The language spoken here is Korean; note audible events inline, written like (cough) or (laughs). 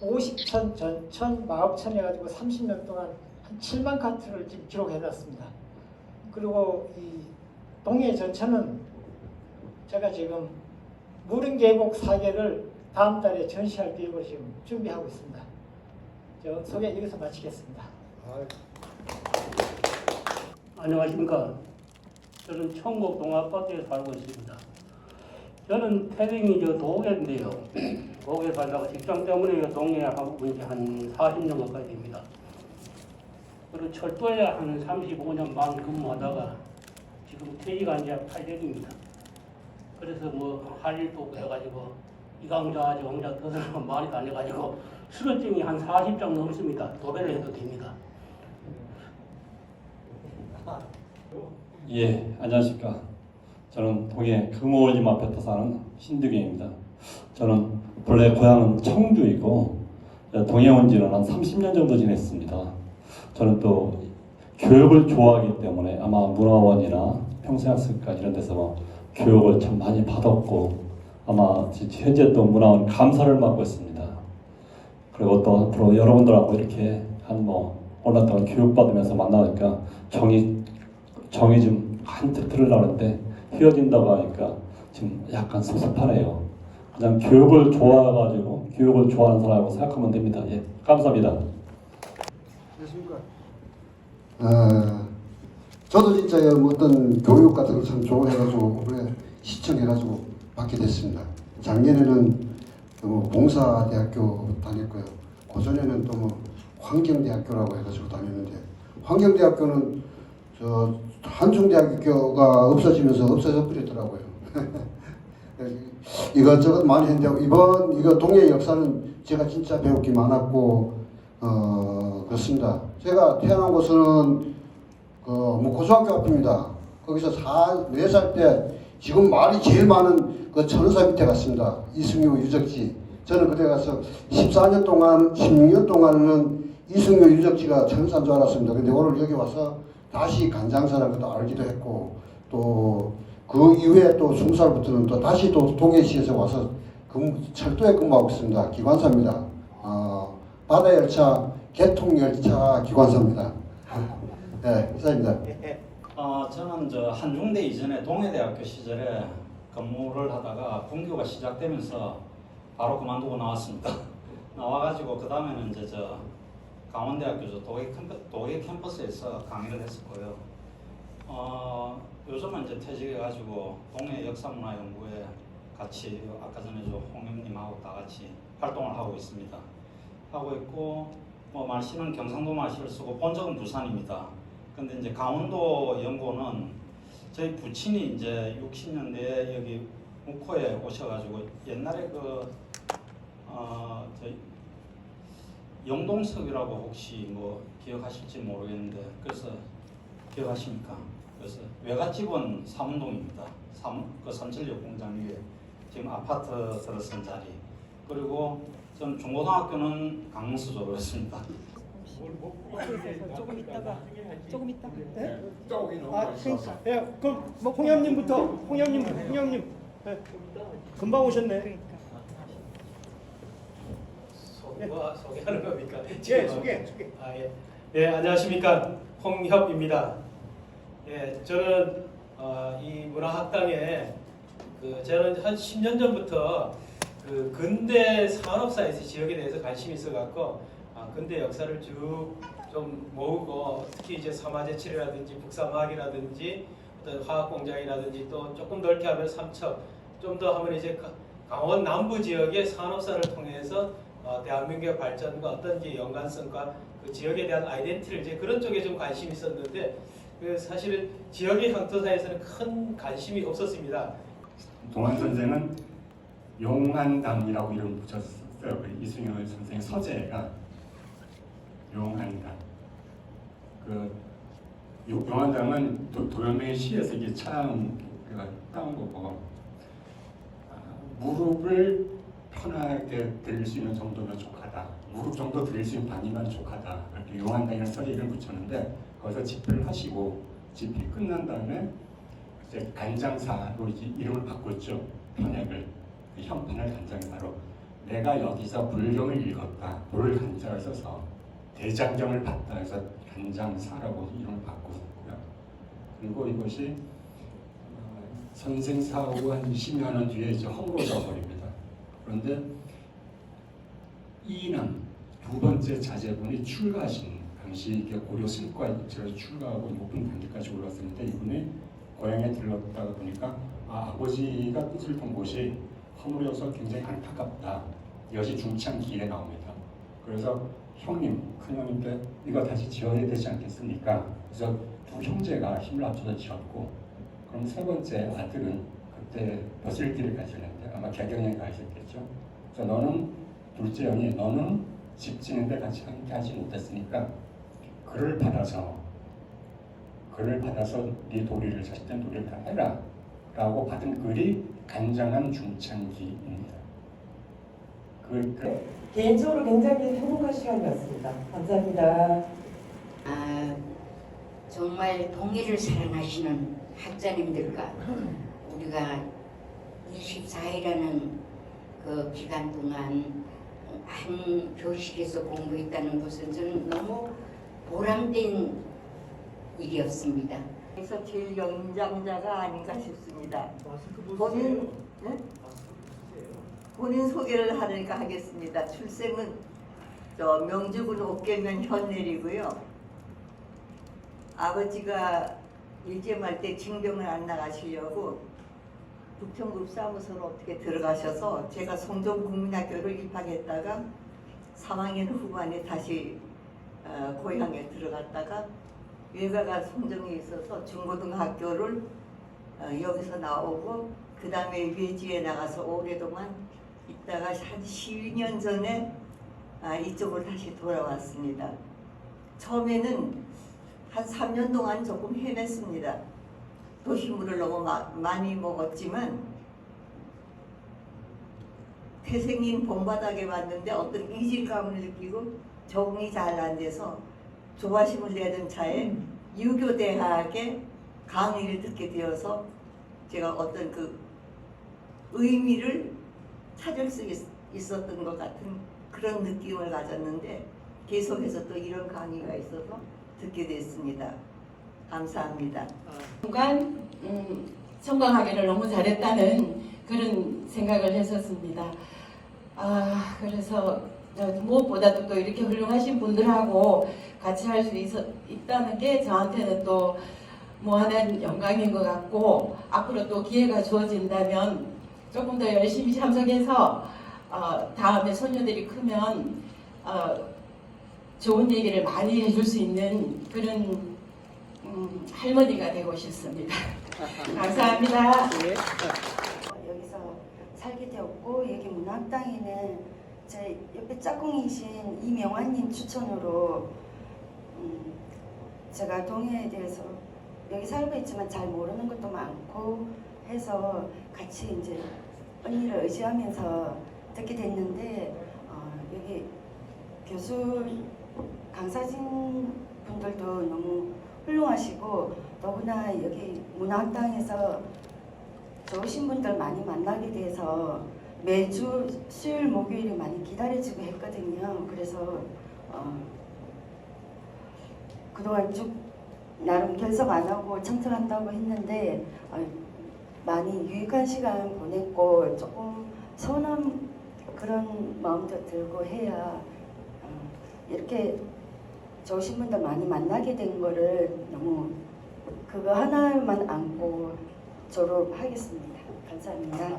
50천, 전천, 마업천 해가지고 30년 동안 한 7만 카트를 지금 기록해놨습니다. 그리고 이 동해 전천은 제가 지금 무릉 계곡 사계를 다음 달에 전시할 계획을 지금 준비하고 있습니다. 저 소개 여기서 마치겠습니다. 안녕하십니까. 저는 천국 동아파트에 살고 있습니다. 저는 태릉이 저 도계인데요. 도계 살다가 직장 때문에 동해하고 이제 한 40년 가까이 됩니다. 그리고 철도에 한 35년 반 근무하다가 지금 퇴직한 지 8년입니다. 그래서 뭐 할 일도 없고 해가지고 이강좌 저강좌 떠들고 (laughs) 많이 다녀가지고 수료증이 한 40장 넘습니다. 도배를 해도 됩니다. 예, 안녕하십니까. 저는 동해 금오림 앞에 사는 신득영입니다. 저는 본래 고향은 청주이고 동해 온 지는 한 30년 정도 지냈습니다. 저는 또 교육을 좋아하기 때문에 아마 문화원이나 평생학습관 이런 데서 뭐 교육을 참 많이 받았고 아마 지- 현재 또 문화원 감사를 맡고 있습니다. 그리고 또 앞으로 여러분들하고 이렇게 한 뭐 오늘 동안 교육받으면서 만나니까 정이 정이 좀 한뜻 들으려고 하는데 휘어진다고 하니까 지금 약간 섭섭하네요. 그냥 교육을 좋아해가지고 교육을 좋아하는 사람이라고 생각하면 됩니다. 예, 감사합니다. 안녕하십니까. 아, 저도 진짜 뭐 어떤 교육 같은 걸 참 좋아해가지고 올해 시청해가지고 받게 됐습니다. 작년에는 뭐 봉사대학교 다녔고요. 고전에는 또 뭐 환경대학교라고 해가지고 다녔는데 환경대학교는 저 한중대학교가 없어지면서 없어져 버렸더라고요. (laughs) 이것저것 많이 했는데 이번 이거 동해 역사는 제가 진짜 배울 게 많았고 어 그렇습니다. 제가 태어난 곳은 그뭐 고등학교 앞입니다. 거기서 4, 4살 때 지금 말이 제일 많은 그 천사 밑에 갔습니다. 이승효 유적지. 저는 그때 가서 14년 동안, 16년 동안은 이승효 유적지가 천사인 줄 알았습니다. 근데 오늘 여기 와서 다시 간장사라는 것도 알기도 했고 또 그 이후에 또 20살부터는 또 다시 또 동해시에서 와서 근무, 철도에 근무하고 있습니다. 기관사입니다. 어, 바다 열차, 개통 열차 기관사입니다. (laughs) 네, 이사입니다. 어, 저는 저 한중대 이전에 동해대학교 시절에 근무를 하다가 분교가 시작되면서 바로 그만두고 나왔습니다. (laughs) 나와가지고 그 다음에는 이제 저 강원대학교 저 도계 캠퍼, 도계 캠퍼스에서 강의를 했었고요. 어, 요즘은 이제 퇴직해가지고 동해 역사문화연구회 같이 아까 전에 저 홍영님하고 다 같이 활동을 하고 있습니다. 하고 있고 뭐 말씨는 경상도 말씨를 쓰고 본적은 부산입니다. 근데 이제 강원도 연구는 저희 부친이 이제 60년대에 여기 묵호에 오셔가지고 옛날에 그, 어, 영동석이라고 혹시 뭐 기억하실지 모르겠는데 그래서 기억하십니까? 그래서 외갓집은 삼운동입니다. 삼, 그 삼천역 공장 위에 지금 아파트 들어선 자리 그리고 전 중고등학교는 강릉서 졸업했습니다. 조금 있다가 조금 있다가 네? 아, 그러니까. 예, 그럼 뭐 홍영님부터 홍영님, 홍영님. 예. 금방 오셨네. 그러니까 소개가 소개하는 겁니까? 예, 소개, 소개. 아 예. 네 안녕하십니까 홍협입니다. 예, 저는 어, 이 문화학당에 그 저는 한 10년 전부터 그 근대 산업사에서 지역에 대해서 관심이 있어갖고 아, 근대 역사를 쭉 좀 모으고 특히 이제 사마제칠이라든지 북사마학이라든지 어떤 화학공장이라든지 또 조금 넓게 하면 삼척 좀 더 하면 이제 가- 강원 남부 지역의 산업사를 통해서 어, 대한민국의 발전과 어떤 게 연관성과 그 지역에 대한 아이덴티티를 이제 그런 쪽에 좀 관심이 있었는데 그 사실은 지역의 향토사에서는 큰 관심이 없었습니다. 동안 선생은 용한당이라고 이름 붙였어요. 그 이승효 선생 서재가 용한당. 그 요- 용한당은 도, 도연맹의 시에서 이게 참 그가 따온 거고 아, 무릎을 편하게 들릴 수 있는 정도면 족하다. 무릎 정도 들릴 수 있는 반이면 족하다. 이렇게 용한당이라는 서재 이름 붙였는데 거기서 집회를 하시고 집회 끝난 다음에 이제 간장사로 이름을 바꿨죠. 편액을 그 형편을 간장사로 내가 여기서 불경을 읽었다. 볼 간자를 써서 대장경을 봤다 해서 간장사라고 이름을 바꿨고요. 그리고 이것이 어, 선생 사후 한 20여 년 뒤에 이제 허물어져 버립니다. 그런데 이남 두 번째 자제분이 출가하신 당시 고려 승과 입체에서 출가하고 높은 단계까지 올랐었는데 이분이 고향에 들렀다가 보니까 아, 아버지가 뜻을 던 곳이 허물어서 굉장히 안타깝다. 이것이 중창 기에 나옵니다. 그래서 형님, 큰형님께 이거 다시 지어야 되지 않겠습니까? 그래서 두 형제가 힘을 합쳐서 지었고 그럼 세 번째 아들은 그때 벼슬길을 가시는데 아마 개경에 가 있었겠죠. 그래서 너는 둘째 형이 너는 집 지는데 같이 함께 하지 못했으니까 그를 받아서 그를 받아서 네 도리를 자식된 도리를 다 해라 라고 받은 글이 간장한 중창기입니다. 그, 그 개인적으로 굉장히 행복한 시간이었습니다. 감사합니다. 아, 정말 동해를 사랑하시는 학자님들과 우리가 24일이라는 그 기간 동안 한 교실에서 공부했다는 것은 저는 너무 보람된 일이었습니다. 그래서 제일 연장자가 아닌가 싶습니다. 본인 네? 본인 소개를 하니까 하겠습니다. 출생은 저 명죽은 옥계면 현내리고요. 아버지가 일제말 때 징병을 안 나가시려고 북평급 사무소로 어떻게 들어가셔서 제가 송정 국민학교를 입학했다가 3학년 후반에 다시 어, 고향에 들어갔다가 외가가 송정에 있어서 중고등학교를 어, 여기서 나오고 그 다음에 외지에 나가서 오랫동안 있다가 한 12년 전에 아, 이쪽으로 다시 돌아왔습니다. 처음에는 한 3년 동안 조금 헤맸습니다. 도시물을 너무 마- 많이 먹었지만 태생인 봄바닥에 왔는데 어떤 이질감을 느끼고 적응이 잘 안 돼서 조바심을 내던 차에 유교대학에 강의를 듣게 되어서 제가 어떤 그 의미를 찾을 수 있, 있었던 것 같은 그런 느낌을 가졌는데 계속해서 또 이런 강의가 있어서 듣게 됐습니다. 감사합니다. 순간 음, 성공하기를 너무 잘했다는 그런 생각을 했었습니다. 아 그래서 저 무엇보다도 또 이렇게 훌륭하신 분들하고 같이 할 수 있다는 게 저한테는 또뭐 하나의 영광인 것 같고 앞으로 또 기회가 주어진다면 조금 더 열심히 참석해서 어, 다음에 소녀들이 크면 어, 좋은 얘기를 많이 해줄 수 있는 그런 음, 할머니가 되고 싶습니다. (laughs) 감사합니다. 여기서 살게 되었고 여기 문학당에는 제 옆에 짝꿍이신 이명환님 추천으로 음, 제가 동해에 대해서 여기 살고 있지만 잘 모르는 것도 많고 해서 같이 이제 언니를 의지하면서 듣게 됐는데 어, 여기 교수 강사진 분들도 너무 훌륭하시고 더구나 여기 문학당에서 좋으신 분들 많이 만나게 돼서 매주 수요일 목요일이 많이 기다려지고 했거든요. 그래서 어, 그동안 쭉 나름 결석 안 하고 청청한다고 했는데 어, 많이 유익한 시간 보냈고 조금 서운한 그런 마음도 들고 해야 어, 이렇게 좋으신 분들 많이 만나게 된 거를 너무 그거 하나만 안고 졸업하겠습니다. 감사합니다.